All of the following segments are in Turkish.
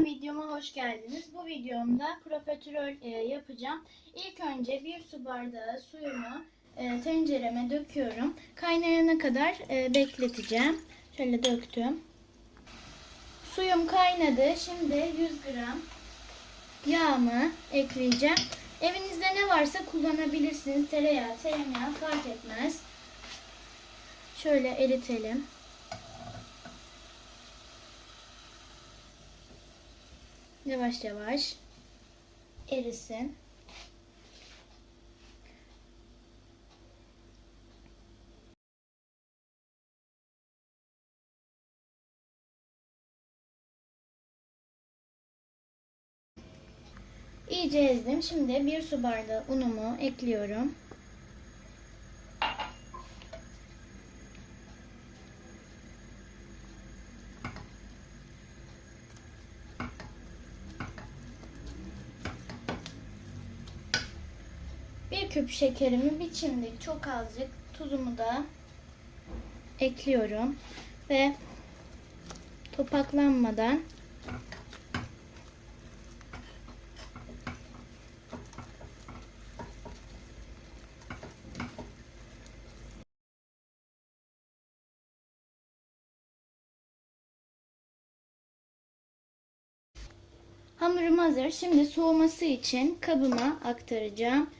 Kanalıma videoma hoş geldiniz. Bu videomda profiterol e, yapacağım. İlk önce bir su bardağı suyumu e, tencereme döküyorum. Kaynayana kadar e, bekleteceğim. Şöyle döktüm. Suyum kaynadı. Şimdi 100 gram yağımı ekleyeceğim. Evinizde ne varsa kullanabilirsiniz. Tereyağı, tereyağı fark etmez. Şöyle eritelim. Yavaş yavaş erisin. İyice ezdim. Şimdi bir su bardağı unumu ekliyorum. Bir küp şekerimi bir çimdik çok azıcık tuzumu da ekliyorum ve topaklanmadan Hamurum hazır. Şimdi soğuması için kabıma aktaracağım.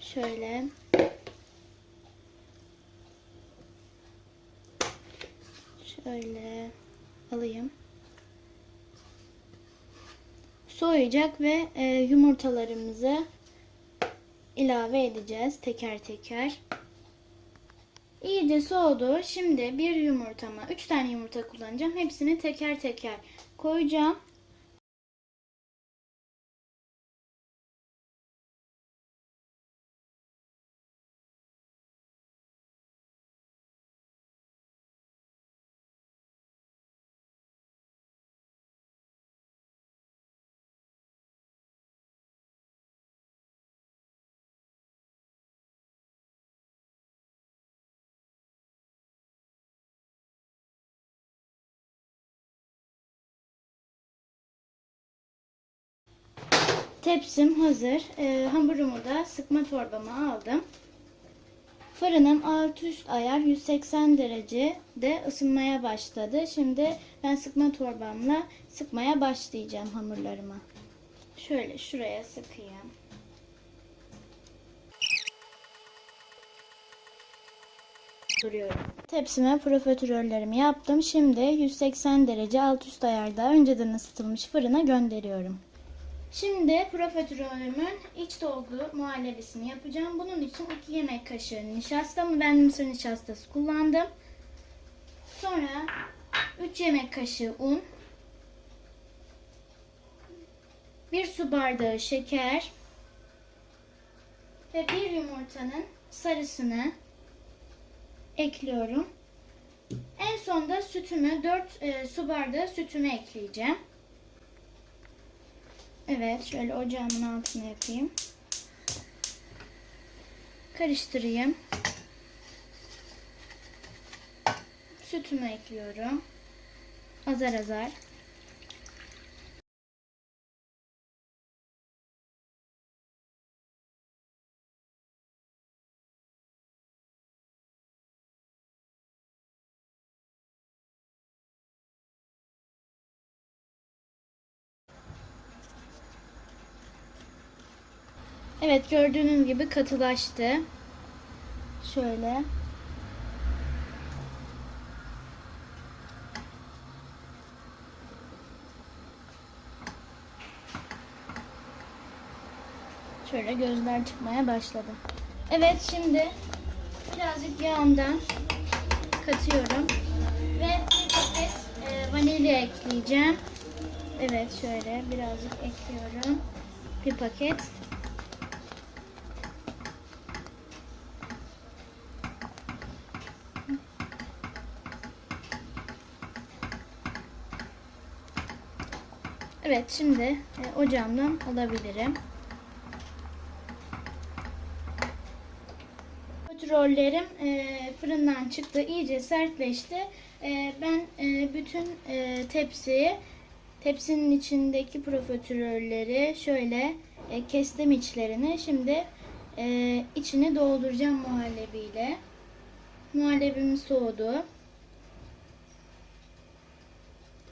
Şöyle. Şöyle alayım. Soğuyacak ve e, yumurtalarımızı ilave edeceğiz teker teker. İyice soğudu. Şimdi bir yumurtama, 3 tane yumurta kullanacağım. Hepsini teker teker koyacağım. Tepsim hazır. Ee, hamurumu da sıkma torbama aldım. Fırınım alt üst ayar 180 derecede ısınmaya başladı. Şimdi ben sıkma torbamla sıkmaya başlayacağım hamurlarıma. Şöyle şuraya sıkayım. duruyorum. Tepsime profiterollerimi yaptım. Şimdi 180 derece alt üst ayarda önceden ısıtılmış fırına gönderiyorum. Şimdi profiterolümün iç dolgu muhallebisini yapacağım. Bunun için 2 yemek kaşığı nişasta mı ben mısır nişastası kullandım. Sonra 3 yemek kaşığı un. 1 su bardağı şeker ve bir yumurtanın sarısını ekliyorum. En sonda sütümü 4 e, su bardağı sütümü ekleyeceğim. Evet şöyle ocağımın altına yapayım. Karıştırayım. Sütümü ekliyorum. Azar azar. Evet gördüğünüz gibi katılaştı. Şöyle. Şöyle gözler çıkmaya başladı. Evet şimdi birazcık yağımdan katıyorum. Ve bir paket e, vanilya ekleyeceğim. Evet şöyle birazcık ekliyorum. Bir paket. Evet şimdi e, ocağımdan alabilirim. Kontrollerim e, fırından çıktı. iyice sertleşti. E, ben e, bütün e, tepsiyi Tepsinin içindeki profiterolleri şöyle e, kestim içlerini. Şimdi e, içini dolduracağım muhallebiyle. Muhallebim soğudu.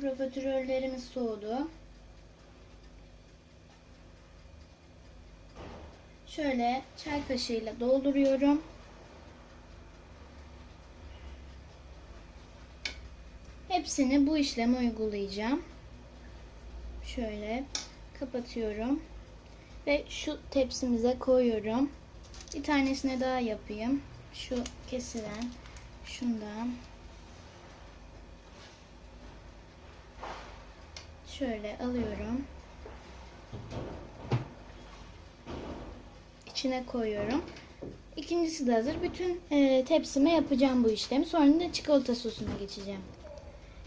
Profiterollerimiz soğudu. Şöyle çay kaşığıyla dolduruyorum. Hepsini bu işlemi uygulayacağım. Şöyle kapatıyorum. Ve şu tepsimize koyuyorum. Bir tanesine daha yapayım. Şu kesilen şundan. Şöyle alıyorum. İçine koyuyorum. İkincisi de hazır. Bütün e, tepsime yapacağım bu işlemi. Sonra da çikolata sosuna geçeceğim.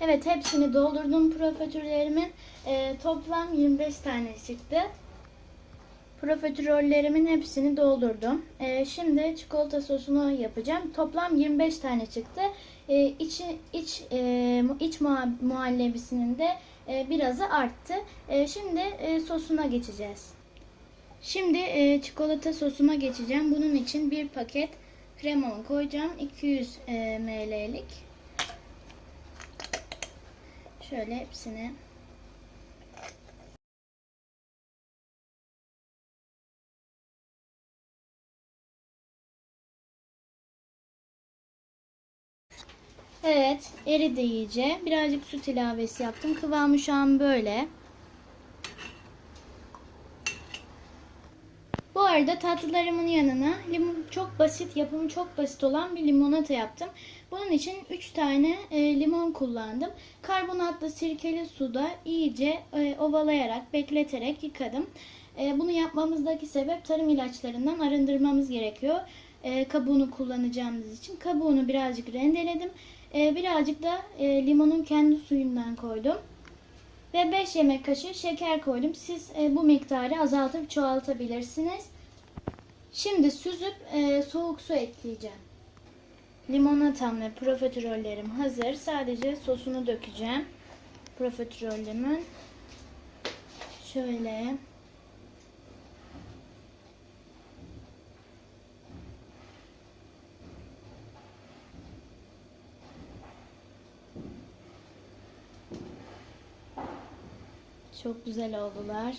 Evet hepsini doldurdum profiterolerimin. E, toplam 25 tane çıktı. Profiterollerimin hepsini doldurdum. E, şimdi çikolata sosunu yapacağım. Toplam 25 tane çıktı. E, iç iç e, iç muha- muhallebisinin de e, birazı arttı. E, şimdi e, sosuna geçeceğiz. Şimdi e, çikolata sosuma geçeceğim. Bunun için bir paket kremamı koyacağım. 200 e, ml'lik. Şöyle hepsini Evet, eridi iyice. Birazcık süt ilavesi yaptım. Kıvamı şu an böyle. Bu arada tatlılarımın yanına limon, çok basit, yapımı çok basit olan bir limonata yaptım. Bunun için 3 tane e, limon kullandım. Karbonatlı sirkeli suda iyice e, ovalayarak, bekleterek yıkadım. E, bunu yapmamızdaki sebep tarım ilaçlarından arındırmamız gerekiyor. E, kabuğunu kullanacağımız için. Kabuğunu birazcık rendeledim. E, birazcık da e, limonun kendi suyundan koydum. Ve 5 yemek kaşığı şeker koydum. Siz e, bu miktarı azaltıp çoğaltabilirsiniz. Şimdi süzüp e, soğuk su ekleyeceğim. Limonatam ve profiterollerim hazır. Sadece sosunu dökeceğim. Profiterolümün. Şöyle. Çok güzel oldular.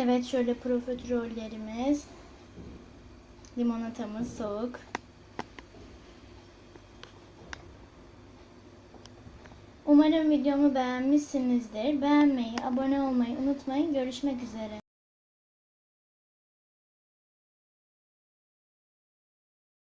Evet şöyle profiterollerimiz. Limonatamız soğuk. Umarım videomu beğenmişsinizdir. Beğenmeyi, abone olmayı unutmayın. Görüşmek üzere.